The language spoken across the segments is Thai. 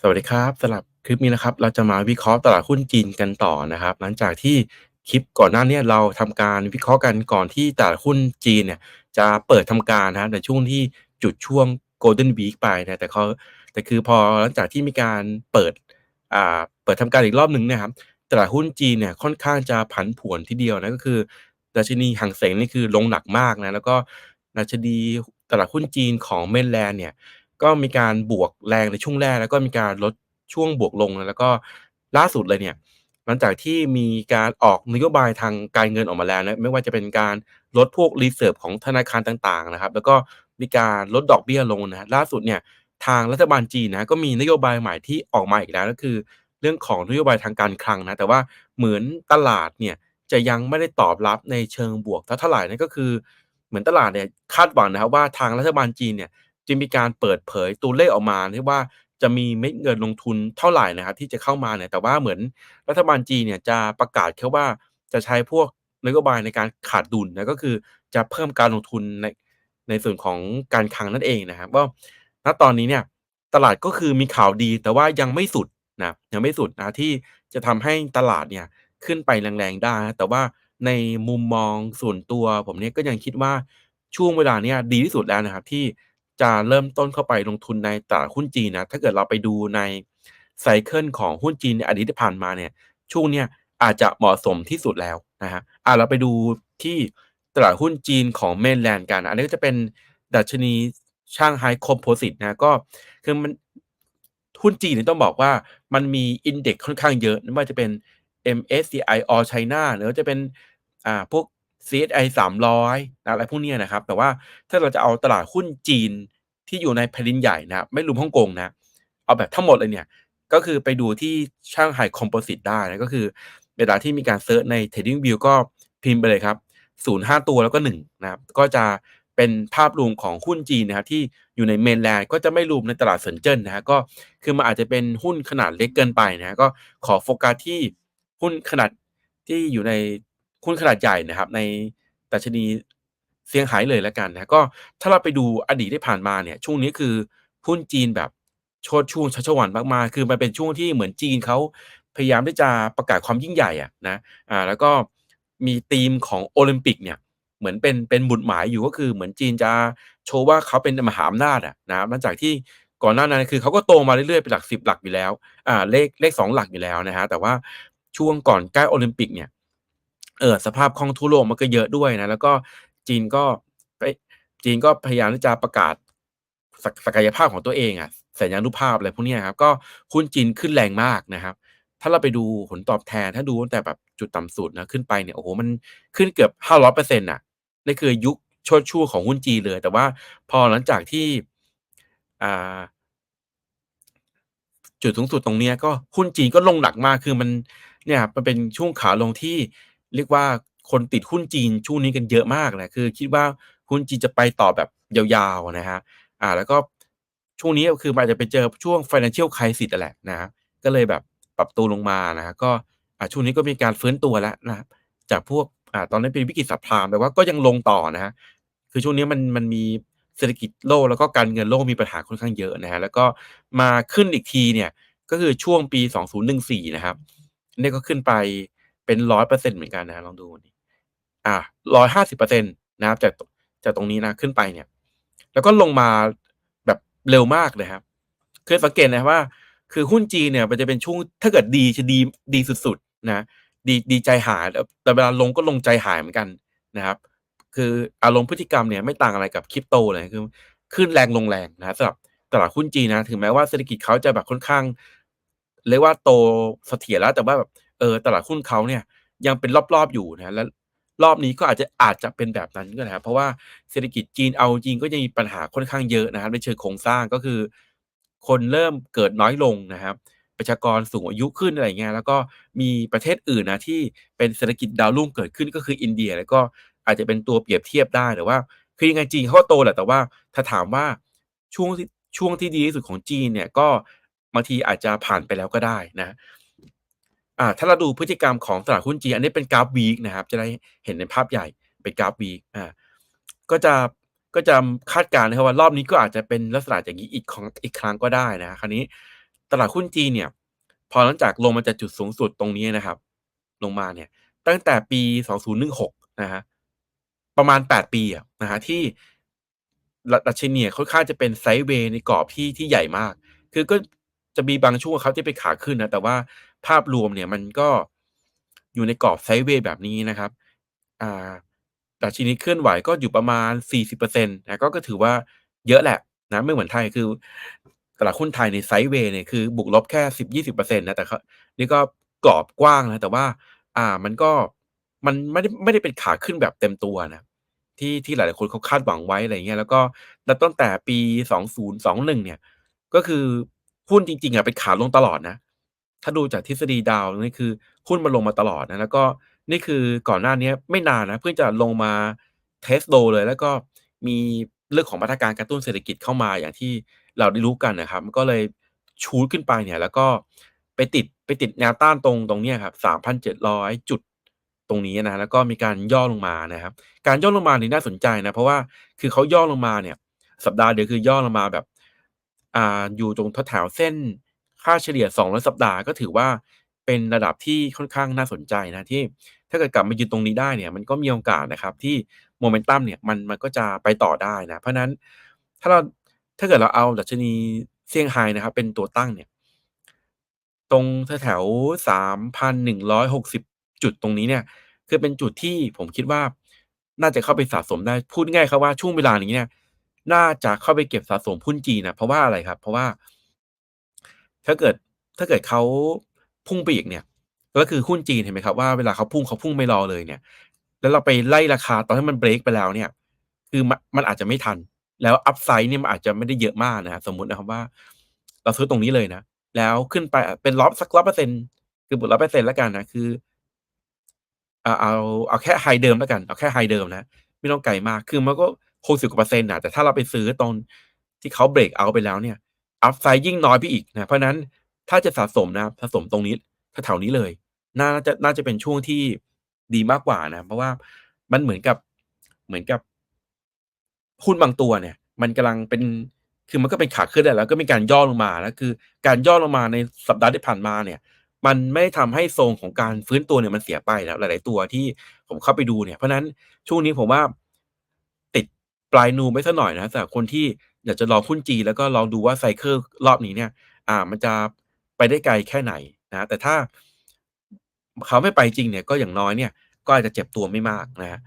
สวัสดีครับสำหรับคลิปนี้นะครับ เราจะมาวิเคราะห์ตลาดหุ้นจีนกันต่อนะครับ หลังจากที่คลิปก่อนหน้านี้เราทำการวิเคราะห์กันก่อนที่ตลาดหุ้นจีนเนี่ยจะเปิดทำการนะครับในช่วงที่จุดช่วง Golden Week ไปนะแต่เขาแต่คือพอหลังจากที่มีการเปิดอ่าเปิดทำการอีกรอบหนึ่งนะครับ ตลาดหุ้นจีนเนี่ยค่อนข้างจะผันผวนทีเดียวนะก็คือดัชนีหั่งเสงนี่คือลงหนักมากนะแล้วก็ดัชนีตลาดหุ้นจีนของเมนแลนด์เนี่ย ก็มีการบวกแรงในช่วงแรก แล้วก็มีการลดช่วงบวกลงแล้วก็ล่าสุดเลยเนี่ยหลังจากที่มีการออกนโยบายทางการเงินออกมาแล้วนะไม่ว่าจะเป็นการลดพวกรีเซิร์ฟของธนาคารต่างๆนะครับ แล้วก็มีการลดดอกเบี้ยลงนะล่าสุดเนี่ยทางรัฐบาลจีนนะก็มีนโยบายใหม่ที่ออกมาอีกแล้วก็คือ เรื่องของนโยบายทางการคลังนะแต่ว่าเหมือนตลาดเนี่ยจะยังไม่ได้ตอบรับในเชิงบวกเท่าไหร่นั่นก็คือ เหมือนตลาดเนี่ยคาดหวังนะครับว่าทางรัฐบาลจีนเนี่ย จะมีการเปิดเผยตัวเลขออกมาที่ว่าจะมีเม็ดเงินลงทุนเท่าไหร่นะครับที่จะเข้ามาเนี่ยแต่ว่าเหมือนรัฐบาลจีนเนี่ยจะประกาศแค่ว่าจะใช้พวกนโยบายในการขาดดุลนะก็คือจะเพิ่มการลงทุนในในส่วนของการคลังนั่นเองนะครับว่าณตอนนี้เนี่ยตลาดก็คือมีข่าวดีแต่ว่ายังไม่สุดนะยังไม่สุดนะที่จะทำให้ตลาดเนี่ยขึ้นไปแรงๆได้นะแต่ว่าในมุมมองส่วนตัวผมเนี่ยก็ยังคิดว่าช่วงเวลาเนี้ยดีที่สุดแล้วนะครับที่ จะเริ่มต้นเข้าไปลงทุนในตลาดหุ้นจีนนะถ้าเกิดเราไปดูในไซเคิลของหุ้นจีนในอดีตที่ผ่านมาเนี่ยช่วงเนี้ยอาจจะเหมาะสมที่สุดแล้วนะครับอ่าเราไปดูที่ตลาดหุ้นจีนของเมนแลนด์กัน อันนี้ก็จะเป็นดัชนีช่างไฮคอมโพสิตนะก็คือมันหุ้นจีนเนี่ยต้องบอกว่ามันมีอินเด็กซ์ค่อนข้างเยอะไม่ว่าจะเป็น MSCI All China หรือจะเป็นอ่าพวก CSI 300 นะอะไรพวกเนี้ยนะครับ แต่ว่าถ้าเราจะเอาตลาดหุ้นจีนที่อยู่ในแผ่นดินใหญ่นะครับไม่รวมฮ่องกงนะ เอาแบบทั้งหมดเลยเนี่ย ก็คือไปดูที่ช่างไฮคอมโพสิตได้นะ ก็คือเวลาที่มีการเซิร์ชใน TradingView ก็พิมพ์ไปเลยครับ 0 5 ตัวแล้วก็ 1 นะครับ ก็จะเป็นภาพรวมของหุ้นจีนนะครับที่อยู่ในเมนแลนด์ก็จะไม่รวมในตลาดเซินเจิ้นนะฮะก็คือมันอาจจะเป็นหุ้นขนาดเล็กเกินไปนะก็ขอโฟกัสที่หุ้นขนาดที่อยู่ใน หุ้นขนาดใหญ่นะครับ ในดัชนีเซี่ยงไฮ้เลยแล้วกันนะก็ถ้าเราไปดูอดีตที่ผ่านมาเนี่ย ช่วงนี้คือหุ้นจีนแบบโชดช่วงชัชวาลมากๆ คือมันเป็นช่วงที่เหมือนจีนเขาพยายามที่จะประกาศความยิ่งใหญ่อะนะอ่าแล้วก็มีธีมของโอลิมปิกเนี่ยเหมือนเป็นเป็นหมุดหมายอยู่ก็คือเหมือนจีนจะโชว์ว่าเขาเป็นมหาอำนาจอะนะหลังจากที่ก่อนหน้านั้นคือเขาก็โตมาเรื่อยๆเป็นหลัก10หลักอยู่แล้วอ่าเลขเลข2หลักอยู่แล้วนะฮะแต่ว่าช่วงก่อนใกล้โอลิมปิกเนี่ย เออสภาพคล่องทั่วโลกมันก็เยอะด้วยนะ แล้วก็จีนก็ไปจีนก็พยายามที่จะประกาศศักศักยภาพของตัวเองอะสัญญานุภาพอะไรพวกนี้ครับ ก็หุ้นจีนขึ้นแรงมากนะครับ ถ้าเราไปดูผลตอบแทน ถ้าดูตั้งแต่แบบจุดต่ำสุดนะขึ้นไปเนี่ยโอ้โฮมันขึ้นเกือบ500%น่ะนี่คือยุคชติช่วของหุ้นจีนเลย แต่ว่าพอหลังจากที่อ่าจุดสูงสุดตรงเนี้ยก็หุ้นจีนก็ลงหนักมากคือมันเนี่ยมันเป็นช่วงขาลงที่ เรียกว่าคนติดหุ้นจีนช่วงนี้กันเยอะมากนะคือ คิดว่าหุ้นจีนจะไปต่อแบบยาวๆนะครับอ่าแล้วก็ช่วงนี้ก็คือมันอาจจะไปเจอช่วง Financial Crisis อะแหละนะครับก็เลยแบบปรับตัวลงมานะครับก็อ่าช่วงนี้ก็มีการฟื้นตัวแล้วนะจากพวกอ่าตอนนั้นเป็นวิกฤตซับไพรม์แต่ว่าก็ยังลงต่อนะครับคือช่วงนี้มันมันมีเศรษฐกิจโลกแล้วก็การเงินโลกมีปัญหาค่อนข้างเยอะนะครับแล้วก็มาขึ้นอีกทีเนี่ยก็คือช่วงปี 2014 นะครับนี่ก็ขึ้นไป เป็น100%เปอร์เซ็นเหมือนกันนะลองดูนี่อ่า150%นตนะครับจากจากตรงนี้นะขึ้นไปเนี่ย แล้วก็ลงมาแบบเร็วมากเลยครับเคยสังเกตนะครับว่า คือหุ้นจีนเนี่ย มันจะเป็นช่วงถ้าเกิดดีจะดีดีสุดๆนะดีดีใจหายแต่เวลาลงก็ลงใจหายเหมือนกันนะครับ คืออารมณ์พฤติกรรมเนี่ยไม่ต่างอะไรกับ Crypto เลยคือขึ้นแรงลงแรงนะครับสำหรับตลาดหุ้นจีนนะถึงแม้ว่าเศรษฐกิจเขาจะแบบค่อนข้างเรียกว่าโตเสถียรแล้วแต่ว่าแบบ เออตลาดหุ้นเขาเนี่ยยังเป็นรอบๆอยู่นะแล้วรอบนี้ก็อาจจะอาจจะเป็นแบบนั้นก็ได้ครับเพราะว่าเศรษฐกิจจีนเอาจริงก็ยังมีปัญหาค่อนข้างเยอะนะครับในเชิงโครงสร้างก็คือ คนเริ่มเกิดน้อยลงนะครับ ประชากรสูงอายุขึ้นอะไรเงี้ยแล้วก็มีประเทศอื่นนะที่เป็นเศรษฐกิจดาวรุ่งเกิดขึ้นก็คืออินเดีย แล้วก็อาจจะเป็นตัวเปรียบเทียบได้แต่ว่า คือยังไงจีนเขาโตแหละแต่ว่าถ้าถามว่าช่วงที่ช่วงที่ดีที่สุดของจีนเนี่ยก็บางทีอาจจะผ่านไปแล้วก็ได้นะ อ่าถ้าเราดูพฤติกรรมของตลาดหุ้นจีนอันนี้เป็นกราฟ week นะครับ จะได้เห็นในภาพใหญ่เป็นกราฟ week อ่าก็จะก็จะคาดการณ์นะครับว่ารอบนี้ก็อาจจะเป็นลักษณะอย่างนี้อีกของอีกครั้งก็ได้นะคราวนี้ตลาดหุ้นจีนเนี่ย พอหลังจากลงมาจากจุดสูงสุดตรงนี้นะครับ ลงมาเนี่ย ตั้งแต่ปี 2016 นะครับประมาณ 8 ปีอะนะครับที่ดดัชนีค่อนข้างจะเป็นไซด์เวย์ในกรอบที่ที่ใหญ่มาก คือก็จะมีบางช่วงเขาที่เป็นขาขึ้นนะแต่ว่า ภาพรวมเนี่ยมันก็อยู่ในกรอบไซด์เวย์แบบนี้นะครับอ่าดัชนีเคลื่อนไหวก็อยู่ประมาณ 40%นต์นะก็ก็ถือว่าเยอะแหละนะไม่เหมือนไทยคือตลาดหุ้นไทยในไซด์เวย์เนี่ยคือบวกลบแค่10-20%นต์นะแต่เขานี่ก็กรอบกว้างนะแต่ว่า อ่ามันก็มันไม่ได้ไม่ได้เป็นขาขึ้นแบบเต็มตัวนะที่ที่หลายๆคนเขาคาดหวังไว้อะไรเงี้ยแล้วก็ตั้งแต่ปี2021เนี่ย ก็คือหุ้นจริงๆอะเป็นขาลงตลอดนะ ถ้าดูจากทฤษฎีดาวนี่คือหุ้นมันลงมาตลอดนะ แล้วก็นี่คือก่อนหน้านี้ไม่นานนะ เพิ่งจะลงมาเทสโลว์เลย แล้วก็มีเรื่องของมาตรการกระตุ้นเศรษฐกิจเข้ามาอย่างที่เราได้รู้กันนะครับ มันก็เลยชูขึ้นไปเนี่ย แล้วก็ไปติดไปติดแนวต้านตรงตรงเนี้ยครับ3,700จุดตรงนี้นะ แล้วก็มีการย่อลงมานะครับ การย่อลงมานี่น่าสนใจนะ เพราะว่าคือเขาย่อลงมาเนี่ย สัปดาห์เดียวคือย่อลงมาแบบ อ่า อยู่ตรงแถวเส้น ค่าเฉลี่ย200สัปดาห์ก็ถือว่าเป็นระดับที่ค่อนข้างน่าสนใจนะที่ถ้าเกิดกลับมายืนตรงนี้ได้เนี่ยมันก็มีโอกาสนะครับที่โมเมนตัมเนี่ยมันมันก็จะไปต่อได้นะเพราะฉะนั้นถ้าเราถ้าเกิดเราเอาดัชนีเซี่ยงไฮ้นะครับเป็นตัวตั้งเนี่ยตรงแถวๆ3,160จุดตรงนี้เนี่ยคือเป็นจุดที่ผมคิดว่าน่าจะเข้าไปสะสมได้พูดง่ายครับว่าช่วงเวลานี้เนี่ยน่าจะเข้าไปเก็บสะสมหุ้นจีนนะเพราะว่าอะไรครับ เพราะว่า ถ้าเกิดถ้าเกิดเขาพุ่งไปอีกเนี่ย ก็คือหุ้นจีนเห็นไหมครับว่าเวลาเขาพุ่งเขาพุ่งไม่รอเลยเนี่ย แล้วเราไปไล่ราคาตอนที่มันเบรกไปแล้วเนี่ย คือม,มันอาจจะไม่ทัน แล้วอัปไซด์เนี่ยมันอาจจะไม่ได้เยอะมากนะครับสมมุตินะครับว่า เราซื้อตรงนี้เลยนะ แล้วขึ้นไปเป็น100สัก100%คือบวก100%แล้วกันนะคืออ่าเอาเอาแค่ไฮเดิมแล้วกัน เอาแค่ไฮเดิมนะ ไม่ต้องไกลมาก คือมันก็60กว่าเปอร์เซ็นต์อะแต่ถ้าเราไปซื้อตอนที่เขาเบรกเอาไปแล้วเนี่ย อัปไซด์ยิ่งน้อยไปอีกนะเพราะนั้นถ้าจะสะสมนะสะสมตรงนี้แถวนี้เลย น่าจะน่าจะเป็นช่วงที่ดีมากกว่านะ เพราะว่ามันเหมือนกับเหมือนกับหุ้นบางตัวเนี่ย มันกำลังเป็นคือมันก็เป็นขาขึ้นแหละแล้วก็มีการย่อลงมาแล้วคือ การย่อลงมาในสัปดาห์ที่ผ่านมาเนี่ย มันไม่ได้ทำให้ทรงของการฟื้นตัวเนี่ยมันเสียไปแล้วหลาย ๆ ตัวที่ผมเข้าไปดูเนี่ยเพราะฉะนั้นช่วงนี้ผมว่าติดปลายนูนไว้สักหน่อยนะสำหรับคนที่ อยากจะลองหุ้นจีนแล้วก็ลองดูว่าไซเกิลรอบนี้เนี่ย อ่า มันจะไปได้ไกลแค่ไหนนะแต่ถ้าเขาไม่ไปจริงเนี่ยก็อย่างน้อยเนี่ยก็อาจจะเจ็บตัวไม่มากนะครับ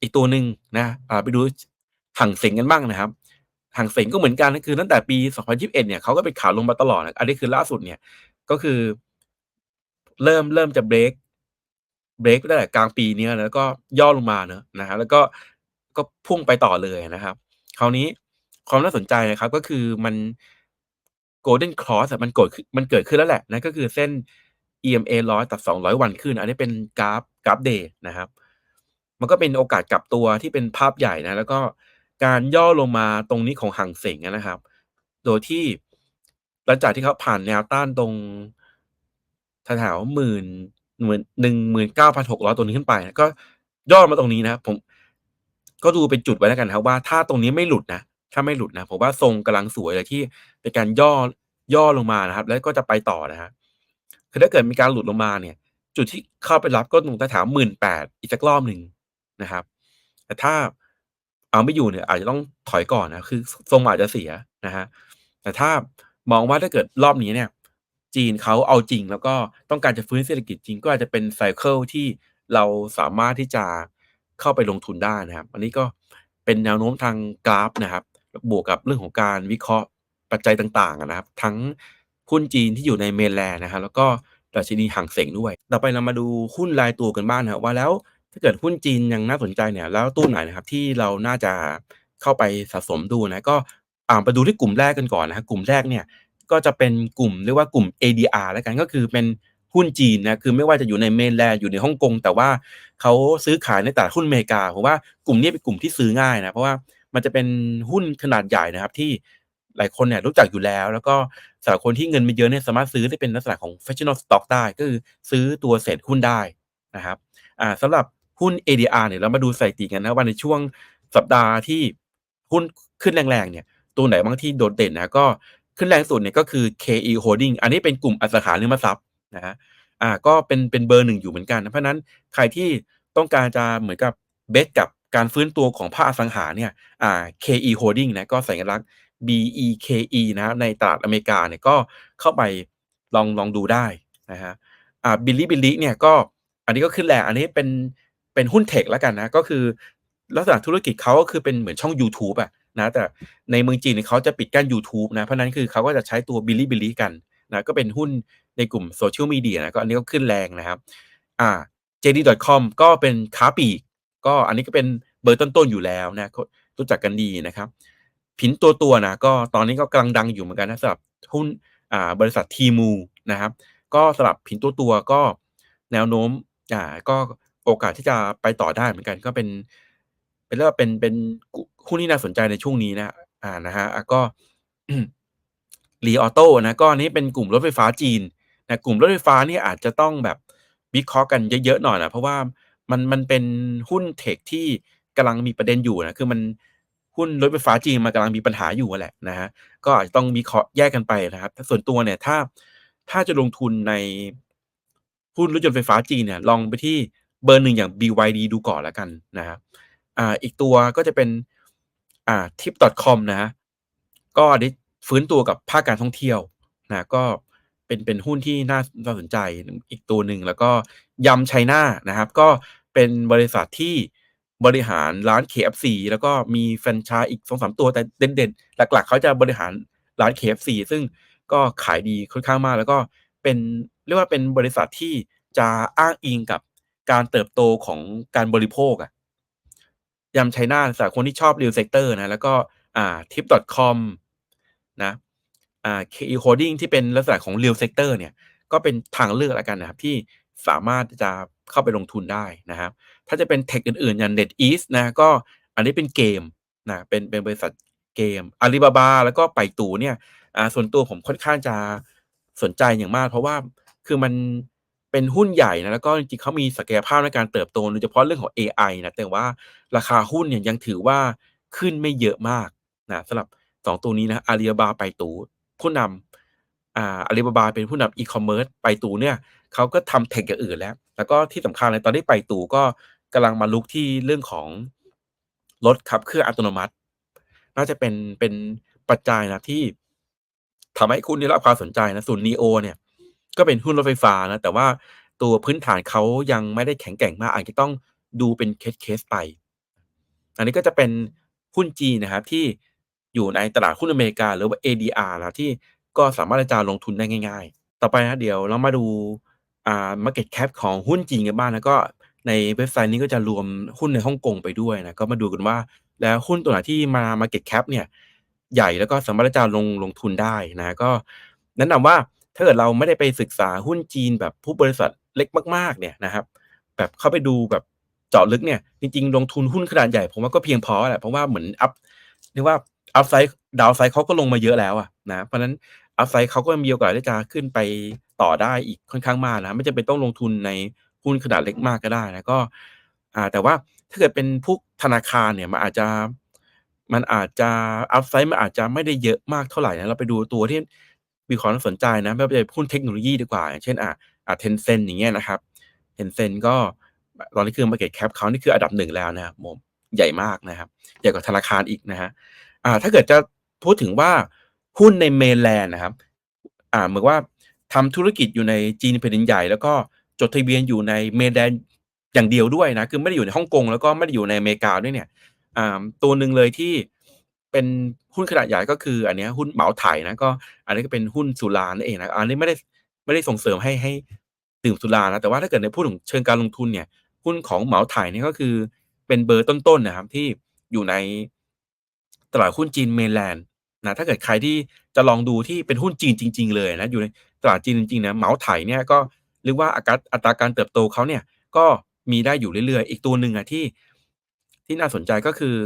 อีกตัวหนึ่งนะอ่าไปดูหั่งเส็งกันบ้างนะครับหั่งเส็งก็เหมือนกันก็คือตั้งแต่ปี 2021เอ็ดเนี่ยเขาก็เป็นขาลงมาตลอดนะอันนี้คือล่าสุดเนี่ยก็คือ เริ่มเริ่มจะเบรกเบรกตั้งแต่กลางปีนี้แล้วก็ย่อลงมาเนาะนะครับแล้วก็ก็พุ่งไปต่อเลยนะครับ คราวนี้ ความน่าสนใจนะครับ ก็คือมัน Golden Cross อะมันโกดขมันเกิดขึ้นแล้วแหละนะก็คือเส้น EMA 100ตัด200วันขึ้น อันนี้เป็นกราฟกราฟเดย์นะครับ มันก็เป็นโอกาสกลับตัวที่เป็นภาพใหญ่นะ แล้วก็การย่อลงมาตรงนี้ของหั่งเสงนะครับ โดยที่หลังจากที่เขาผ่านแนวต้านตรงแถวๆหมื่นหนึ่งหมื่น19,600ตรงนี้ขึ้นไปก็ย่อมาตรงนี้นะผม ก็ดูเป็นจุดไว้แล้วกันครับว่าถ้าตรงนี้ไม่หลุดนะ ถ้าไม่หลุดนะผมว่าทรงกำลังสวยเลยที่เป็นการย่อย่อลงมานะครับ แล้วก็จะไปต่อนะครับคือถ้าเกิดมีการหลุดลงมาเนี่ย จุดที่เข้าไปรับก็ตรงแถวๆ18,000อีกสักรอบหนึ่งนะครับ แต่ถ้าเอาไม่อยู่เนี่ย อาจจะต้องถอยก่อนนะคือทรงอาจจะเสียนะครับแต่ถ้ามองว่าถ้าเกิดรอบนี้เนี่ย จีนเขาเอาจริง แล้วก็ต้องการจะฟื้นเศรษฐกิจจริงก็อาจจะเป็นไซเกิลที่เราสามารถที่จะเข้าไปลงทุนได้นะครับ อันนี้ก็เป็นแนวโน้มทางกราฟนะครับ บวกกับเรื่องของการวิเคราะห์ปัจจัยต่างๆนะครับ ทั้งหุ้นจีนที่อยู่ในเมนแลนนะครับแล้วก็ดัชนีห่างเสงด้วย ต่อไปเรามาดูหุ้นรายตัวกันบ้างนะครับว่าแล้วถ้าเกิดหุ้นจีนยังน่าสนใจเนี่ยแล้วตู้ไหนนะครับที่เราน่าจะเข้าไปสะสมดูนะก็อ่าไปดูที่กลุ่มแรกกันก่อนนะครับกลุ่มแรกเนี่ยก็จะเป็นกลุ่มเรียกว่ากลุ่ม ADR แล้วกันก็คือเป็นหุ้นจีนนะคือไม่ว่าจะอยู่ในเมนแลนด์อยู่ในฮ่องกงแต่ว่าเขาซื้อขายในตลาดหุ้นอเมริกาผมว่ากลุ่มนี้เป็นกลุ่มที่ซื้อง่ายนะเพราะว่า มันจะเป็นหุ้นขนาดใหญ่นะครับที่หลายคนเนี่ยรู้จักอยู่แล้ว แล้วก็สำหรับคนที่เงินไม่เยอะเนี่ยสามารถซื้อได้เป็นลักษณะของ fractional stock ได้ ก็คือซื้อตัวเศษหุ้นได้นะครับอ่าสำหรับหุ้น ADR เนี่ยเรามาดูสถิติกันนะว่าในช่วงสัปดาห์ที่หุ้นขึ้นแรงๆเนี่ยตัวไหนบ้างที่โดดเด่นนะก็ขึ้นแรงสุดเนี่ยก็คือ KE Holding อันนี้เป็นกลุ่มอสังหาริมทรัพย์นะครับอ่าก็เป็นเป็นเบอร์หนึ่งอยู่เหมือนกัน เพราะนั้นใครที่ต้องการจะเหมือนกับเบตกับ การฟื้นตัวของภาคอสังหาเนี่ยอ่า KE Holding นะก็สัญลักษณ์ BEKE นะครับในตลาดอเมริกาเนี่ยก็เข้าไปลองลองดูได้นะฮะอ่า Bilibili เนี่ยก็อันนี้ก็ขึ้นแรงอันนี้เป็นเป็นหุ้นเทคแล้วกันนะก็คือลักษณะธุรกิจเขาก็คือเป็นเหมือนช่องยูทูบอะนะแต่ในเมืองจีนเขาจะปิดกั้นยูทูบนะเพราะนั้นคือเขาก็จะใช้ตัว Bilibili กันนะก็เป็นหุ้นในกลุ่มโซเชียลมีเดียนะก็อันนี้ก็ขึ้นแรงนะครับอ่า JD.com ก็เป็นค้าปลีก ก็อันนี้ก็เป็นเบอร์ต้นๆอยู่แล้วนะรู้จักกันดีนะครับ ผินตัวตัวนะก็ตอนนี้ก็กำลังดังอยู่เหมือนกันนะสำหรับหุ้นอ่าบริษัททีมูนะครับ ก็สำหรับผินตัวตัวก็แนวโน้มอ่าก็โอกาสที่จะไปต่อได้เหมือนกันก็เป็น เป็นเรียกว่าเป็นเป็นหุ้นที่น่าสนใจในช่วงนี้นะอ่านะฮะก็รีออโต้นะก็อันนี้เป็นกลุ่มรถไฟฟ้าจีนนะกลุ่มรถไฟฟ้านี่อาจจะต้องแบบวิเคราะห์กันเยอะๆหน่อยนะเพราะว่า มันมันเป็นหุ้นเทคที่กำลังมีประเด็นอยู่นะคือมันหุ้นรถไฟฟ้าจีนมันกำลังมีปัญหาอยู่แหละนะฮะก็อาจจะต้องวิเคาะแยกกันไปนะครับส่วนตัวเนี่ยถ้าถ้าจะลงทุนในหุ้นรถยนต์ไฟฟ้าจีนเนี่ยลองไปที่เบอร์หนึ่งอย่าง BYD ดูก่อนแล้วกันนะครับอ่าอีกตัวก็จะเป็นอ่า tip.com นะฮะก็ได้ฟื้นตัวกับภาคการท่องเที่ยวนะก็เป็นเป็นหุ้นที่น่าสนใจอีกตัวหนึ่งแล้วก็ยำไชน่านะครับ ก็ เป็นบริษัทที่บริหารร้าน KFC แล้วก็มีแฟรนไชส์อีกสองสามตัวแต่เด่นๆ หลักๆ เขาจะบริหารร้าน KFC ซึ่งก็ขายดีค่อนข้างมาก แล้วก็เป็นเรียกว่าเป็นบริษัทที่จะอ้างอิงกับการเติบโตของการบริโภคอะยำไชน่าสำหรับคนที่ชอบ real sector นะ แล้วก็อ่า tip.com นะอ่า KE Holding ที่เป็นลักษณะของ real sector เนี่ย ก็เป็นทางเลือกล้วกันนะครับ ที่ สามารถจะเข้าไปลงทุนได้นะครับ ถ้าจะเป็นเทคอื่นๆ อย่าง NetEase นะก็อันนี้เป็นเกมนะเป็นเป็นบริษัทเกม Alibaba แล้วก็ไปตูเนี่ยส่วนตัวผมค่อนข้างจะสนใจอย่างมาก เพราะว่าคือมันเป็นหุ้นใหญ่นะแล้วก็จริงๆเขามีศักยภาพในการเติบโตโดยเฉพาะเรื่องของ AI นะแต่ว่าราคาหุ้นเนี่ยยังถือว่าขึ้นไม่เยอะมากนะสำหรับ 2 ตัวนี้นะอาลีบาบาไปตูผู้นำอาอาลีบาบาเป็นผู้นำอีคอมเมิร์ซไปตูเนี่ย เขาก็ทำเทคอย่างอื่นแล้ว แล้วก็ที่สำคัญเลยตอนที่ไปตู่ก็กำลังมาลุกที่เรื่องของรถขับเครื่องอัตโนมัติ น่าจะเป็นเป็นปัจจัยนะที่ทำให้คุณได้รับความสนใจนะส่วน NIO เนี่ย ก็เป็นหุ้นรถไฟฟ้านะ แต่ว่าตัวพื้นฐานเขายังไม่ได้แข็งแกร่งมากอาจจะต้องดูเป็นเคสๆไป อันนี้ก็จะเป็นหุ้นจีนนะครับที่อยู่ในตลาดหุ้นอเมริกาหรือว่า ADR นะที่ก็สามารถจะลงทุนได้ง่าย ๆ ต่อไปนะเดี๋ยวเรามาดู อ่า market cap ของหุ้นจีนกันบ้าง แล้วก็ในเว็บไซต์นี้ก็จะรวมหุ้นในฮ่องกงไปด้วยนะ ก็มาดูกันว่า แล้วหุ้นตัวไหนที่มา market cap เนี่ย ใหญ่แล้วก็สามารถจะลงลงทุนได้นะ ก็แนะนำว่าถ้าเกิดเราไม่ได้ไปศึกษาหุ้นจีนแบบผู้บริษัทเล็กมาก ๆ เนี่ยนะครับ แบบเข้าไปดูแบบเจาะลึกเนี่ย จริง ๆ ลงทุนหุ้นขนาดใหญ่ผมว่าก็เพียงพอแหละเพราะว่าเหมือนอัพเรียกว่าอัพไซด์ดาวไซด์เขาก็ลงมาเยอะแล้วอะนะเพราะนั้นอัพไซด์เขาก็มีโอกาสที่จะขึ้นไป ต่อได้อีกค่อนข้างมากนะไม่จำเป็นต้องลงทุนในหุ้นขนาดเล็กมากก็ได้นะก็แต่ว่าถ้าเกิดเป็นพวกธนาคารเนี่ยมันอาจจะมันอาจจะอัพไซด์มันอาจจะไม่ได้เยอะมากเท่าไหร่นะเราไปดูตัวที่มีความสนใจนะไม่ว่าจะหุ้นเทคโนโลยีดีกว่าอย่างเช่นอ่าอ่า Tencent อย่างเงี้ยนะครับ Tencent ก็ตอนนี้คือ market cap เขานี่คืออันดับหนึ่งแล้วนะครับผมใหญ่มากนะครับ ใหญ่กว่าธนาคารอีกนะฮะอ่าถ้าเกิดจะพูดถึงว่าหุ้นในเมนแลนด์นะครับ อ่าเหมือนว่า ทำธุรกิจอยู่ในจีนแผ่นดินใหญ่ แล้วก็จดทะเบียนอยู่ในเมแลนด์อย่างเดียวด้วยนะ คือไม่ได้อยู่ในฮ่องกงแล้วก็ไม่ได้อยู่ในอเมริกาด้วยเนี่ยตัวหนึ่งเลยที่เป็นหุ้นขนาดใหญ่ก็คือ อันนี้หุ้นเหมาไถ่นะก็ อันนี้ก็เป็นหุ้นสุรานั่นเองนะอันนี้ไม่ได้ไม่ได้ส่งเสริมให้ให้ดื่มสุรานะแต่ว่าถ้าเกิดในพูดถึงเชิงการลงทุนเนี่ยหุ้นของเหมาไถ่นี่ก็คือเป็นเบอร์ต้นๆนะครับที่อยู่ในตลาดหุ้นจีนเมนแลนด์นะถ้าเกิดใครที่จะลองดูที่เป็นหุ้นจีนจริง ๆ เลยนะอยู่ใน ตลาดจีนจริงๆนะเหมาไถเนี่ยก็เรียกว่าอัตราอัตราการเติบโตเขาเนี่ยก็มีได้อยู่เรื่อยๆ อีกตัวหนึ่งอะที่ที่น่าสนใจก็คือ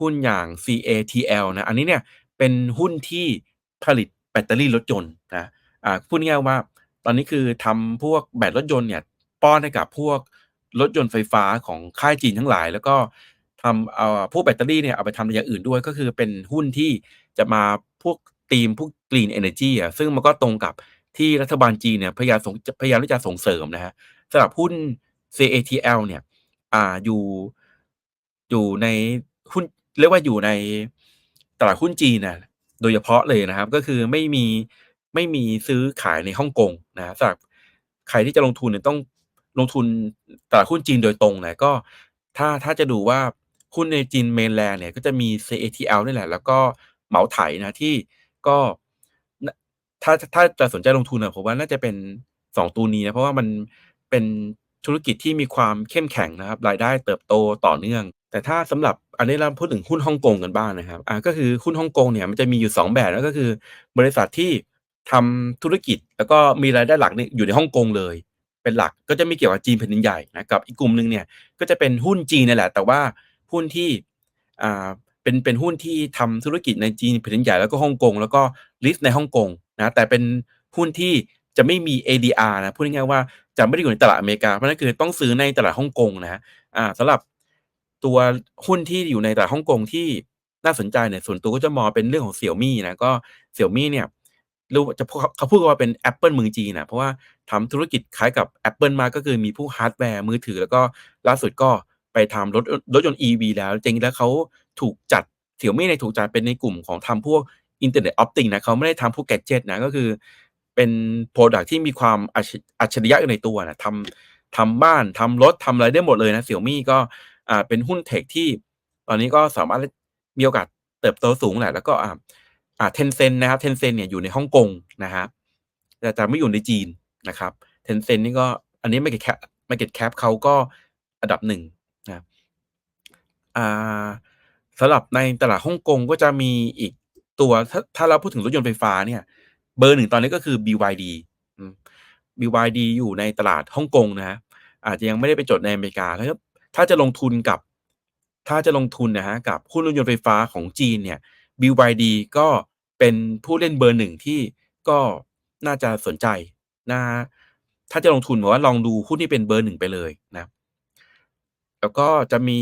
หุ้นอย่าง CATL นะ อันนี้เนี่ยเป็นหุ้นที่ผลิตแบตเตอรี่รถยนต์นะอ่าพูดง่ายๆว่าตอนนี้คือทำพวกแบตรถยนต์เนี่ยป้อนให้กับพวกรถยนต์ไฟฟ้าของค่ายจีนทั้งหลาย แล้วก็ทำเอ่อพวกแบตเตอรี่เนี่ยเอาไปทำอย่างอื่นด้วย ก็คือเป็นหุ้นที่จะมาพวกธีมพวก Green Energy อะซึ่งมันก็ตรงกับ ที่รัฐบาลจีนเนี่ยพยายามพยายามที่จะส่งเสริมนะครับสำหรับหุ้น CATL เนี่ย อ่าอยู่อยู่ในหุ้นเรียกว่าอยู่ในตลาดหุ้นจีนนะโดยเฉพาะเลยนะครับ ก็คือไม่มีไม่มีซื้อขายในฮ่องกงนะสำหรับใครที่จะลงทุนเนี่ยต้องลงทุนตลาดหุ้นจีนโดยตรงนะก็ถ้าถ้าจะดูว่าหุ้นในจีน Mainland เนี่ยก็จะมี CATL นี่แหละ แล้วก็เหมาไถนะที่ก็ ถ้าถ้าจะสนใจลงทุนอะผมว่าน่าจะเป็น2ตัวนี้นะเพราะว่ามันเป็นธุรกิจที่มีความเข้มแข็งนะครับ รายได้เติบโตต่อเนื่อง แต่ถ้าสำหรับอันนี้เราพูดถึงหุ้นฮ่องกงกันบ้างนะครับอ่าก็คือหุ้นฮ่องกงเนี่ยมันจะมีอยู่ 2 แบบแล้วก็คือ บริษัทที่ทำธุรกิจแล้วก็มีรายได้หลักเนี่ยอยู่ในฮ่องกงเลย เป็นหลักก็จะม่เกี่ยวกับจีนแผ่นดินใหญ่นะกับอีกกลุ่มหนึ่งเนี่ยก็จะเป็นหุ้นจีนนี่แหละ แต่ว่าหุ้นที่อ่าเป็นเป็นหุ้นที่ทำธุรกิจในจีนแผ่นดินใหญ่แล้วก็ฮ่องกงแล้วก็ลิสต์ในฮ่องกง นะแต่เป็นหุ้นที่จะไม่มี ADR นะพูดง่ายๆว่าจะไม่ได้อยู่ในตลาดอเมริกาเพราะนั่นคือต้องซื้อในตลาดฮ่องกงนะฮะอ่าสำหรับตัวหุ้นที่อยู่ในตลาดฮ่องกงที่น่าสนใจเนี่ยส่วนตัวก็จะมองเป็นเรื่องของ Xiaomi นะก็ Xiaomi เนี่ยรู้จะเขาพูดว่าเป็นแอปเปิลเมืองจีนนะเพราะว่าทำธุรกิจคล้ายกับแอปเปิลมาก็คือมีพวกฮาร์ดแวร์มือถือ แล้วก็ล่าสุดก็ไปทำรถรถยนต์ EV แล้ว จริงแล้วเขาถูกจัด Xiaomi เนี่ยถูกจัดเป็นในกลุ่มของทำพวก Internet of Things นะเขาไม่ได้ทำพวกแกดเจตนะก็คือ เป็นพรดักที่มีความอัจฉริยะอยู่ในตัวนะทำทำบ้านทำรถทำอะไรได้หมดเลยนะ Xiaomi ก็อ่าเป็นหุ้นเทคที่ ตอนนี้ก็สามารถมีโอกาสเติบโตสูงแหละแล้วก็อ่าอ่า Tencent นะครับ Tencent เนี่ยอยู่ในฮ่องกงนะครับแต่จะไม่อยู่ในจีนนะครับ Tencent นี่ก็อันนี้ market cap market cap เขาก็อันดับหนึ่งนะอ่าสำหรับในตลาดฮ่องกงก็จะมีอีก ตัวถ้าถ้าเราพูดถึงรถยนต์ไฟฟ้าเนี่ย เบอร์หนึ่งตอนนี้ก็คือ BYD อืม BYD อยู่ในตลาดฮ่องกงนะครับอาจจะยังไม่ได้ไปจดในอเมริกาแล้วถ้าจะลงทุนกับ ถ้าจะลงทุนนะฮะกับหุ้นรถยนต์ไฟฟ้าของจีนเนี่ย BYD ก็เป็นผู้เล่นเบอร์หนึ่งที่ก็น่าจะสนใจนะถ้าจะลงทุนผมว่าลองดูหุ้นที่เป็นเบอร์หนึ่งไปเลยนะ แล้วก็จะมี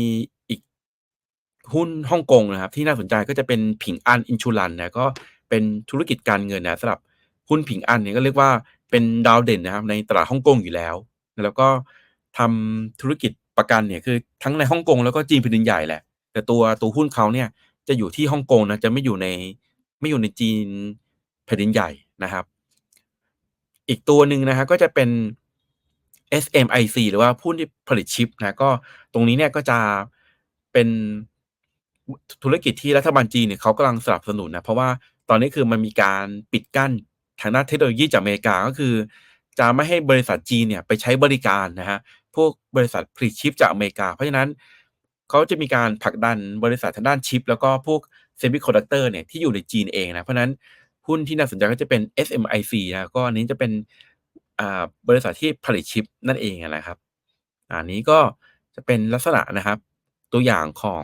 หุ้นฮ่องกงนะครับ ที่น่าสนใจก็จะเป็นผิงอันอินชูรันนะก็เป็นธุรกิจการเงินนะสำหรับหุ้นผิงอันเนี่ยก็เรียกว่าเป็นดาวเด่นนะครับ ในตลาดฮ่องกงอยู่แล้ว แล้วก็ทำธุรกิจประกันเนี่ยคือทั้งในฮ่องกงแล้วก็จีนแผ่นดินใหญ่แหละ แต่ตัวตัวหุ้นเขาเนี่ยจะอยู่ที่ฮ่องกงนะจะไม่อยู่ในไม่อยู่ในจีนแผ่นดินใหญ่นะครับ อีกตัวหนึ่งนะฮะก็จะเป็น SMIC หรือว่าผู้ที่ผลิตชิปนะก็ตรงนี้เนี่ยก็จะเป็น ธุรกิจที่รัฐบาลจีนเนี่ยเขากำลังสนับสนุนนะเพราะว่าตอนนี้คือมันมีการปิดกั้นทางด้านเทคโนโลยีจากอเมริกาก็คือ จะไม่ให้บริษัทจีนเนี่ยไปใช้บริการนะฮะพวกบริษัทผลิตชิปจากอเมริกา เพราะฉะนั้นเขาจะมีการผลักดันบริษัททางด้านชิป แล้วก็พวกเซมิคอนดักเตอร์เนี่ยที่อยู่ในจีนเองนะเพราะนั้นหุ้นที่น่าสนใจก็จะเป็น SMIC นะก็อันนี้จะเป็นอ่าบริษัทที่ผลิตชิปนั่นเองนะครับ อันนี้ก็จะเป็นลักษณะนะครับ ตัวอย่างของ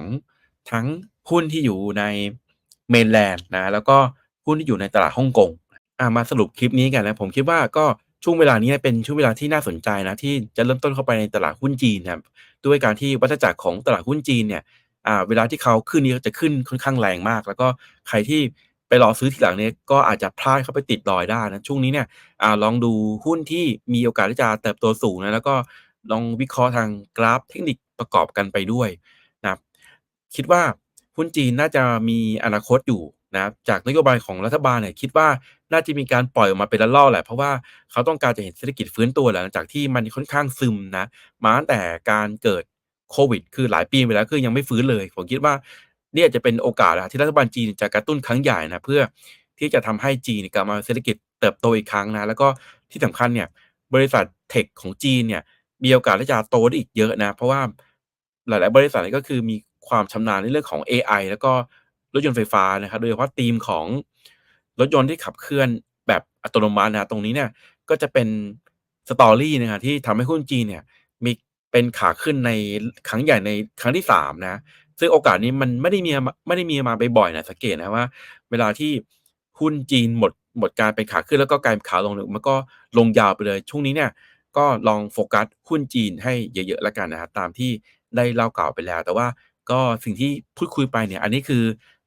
ทั้งหุ้นที่อยู่ในเมนแลนด์นะแล้วก็หุ้นที่อยู่ในตลาดฮ่องกงอ่ามาสรุปคลิปนี้กันนะผมคิดว่าก็ช่วงเวลานี้เป็นช่วงเวลาที่น่าสนใจนะที่จะเริ่มต้นเข้าไปในตลาดหุ้นจีนนะด้วยการที่วัฏจักรของตลาดหุ้นจีนเนี่ยอ่าเวลาที่เขาขึ้นนี้จะขึ้นค่อนข้างแรงมาก แล้วก็ใครที่ไปรอซื้อทีหลังเนี่ยก็อาจจะพลาดเข้าไปติดดอยได้นะช่วงนี้เนี่ยอ่าลองดูหุ้นที่มีโอกาสที่จะเติบโตสูงนะแล้วก็ลองวิเคราะห์ทางกราฟเทคนิคประกอบกันไปด้วย คิดว่าหุ้นจีนน่าจะมีอนาคตอยู่นะจากนโยบายของรัฐบาลเนี่ยคิดว่าน่าจะมีการปล่อยออกมาเป็นละลอกแหละเพราะว่าเขาต้องการจะเห็นเศรษฐกิจฟื้นตัวหลังจากที่มันค่อนข้างซึมนะมาตั้งแต่การเกิดโควิด คือหลายปีไปแล้วคือยังไม่ฟื้นเลย ผมคิดว่าเนี่ยจะเป็นโอกาสนะที่รัฐบาลจีนจะกระตุ้นครั้งใหญ่นะเพื่อที่จะทำให้จีนกลับมาเศรษฐกิจเติบโตอีกครั้งนะแล้วก็ที่สำคัญเนี่ยบริษัทเทคของจีนเนี่ยมีโอกาสที่จะโตได้อีกเยอะนะเพราะว่าหลาย ๆ บริษัทก็คือมี ความชำนาญในเรื่องของ AI แล้วก็รถยนต์ไฟฟ้านะครับ โดยเฉพาะธีมของรถยนต์ที่ขับเคลื่อนแบบอัตโนมัตินะตรงนี้เนี่ยก็จะเป็นสตอรี่นะครับที่ทำให้หุ้นจีนเนี่ยมีเป็นขาขึ้นในครั้งใหญ่ในครั้งที่สามนะซึ่งโอกาสนี้มันไม่ได้มีไม่ได้มีมาบ่อยๆนะสังเกตนะว่า เวลาที่หุ้นจีนหมดหมดการเป็นขาขึ้นแล้วก็กลายเป็นขาลงมันก็ลงยาวไปเลย ช่วงนี้เนี่ยก็ลองโฟกัสหุ้นจีนให้เยอะๆแล้วกันนะครับตามที่ได้เล่ากล่าวไปแล้ว แต่ว่า ก็สิ่งที่พูดคุยไปเนี่ย อันนี้คือ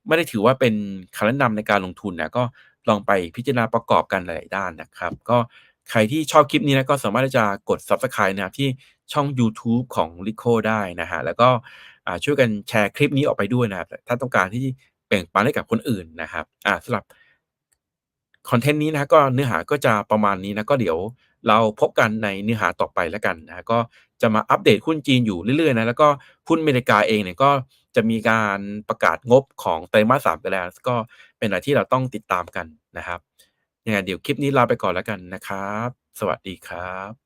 ไม่ได้ถือว่าเป็นคำแนะนำในการลงทุนนะ ก็ลองไปพิจารณาประกอบกันหลาย ๆ ด้านนะครับ ก็ใครที่ชอบคลิปนี้นะ ก็สามารถที่จะกด Subscribe นะครับ ที่ช่องยูทูบของ Rico ได้นะครับแล้วก็ อ่า ช่วยกันแชร์คลิปนี้ออกไปด้วยนะครับ ถ้าต้องการที่แบ่งปันให้กับคนอื่นนะครับ อ่าสำหรับคอนเทนต์นี้นะก็เนื้อหาก็จะประมาณนี้นะ ก็เดี๋ยว เราพบกันในเนื้อหาต่อไปแล้วกันนะก็จะมาอัปเดตหุ้นจีนอยู่เรื่อยๆนะแล้วก็หุ้นอเมริกาเองเนี่ยก็จะมีการประกาศงบของไตรมาสสามไปแล้วก็เป็นอะไรที่เราต้องติดตามกันนะครับยังไงเดี๋ยวคลิปนี้ลาไปก่อนแล้วกันนะครับ สวัสดีครับ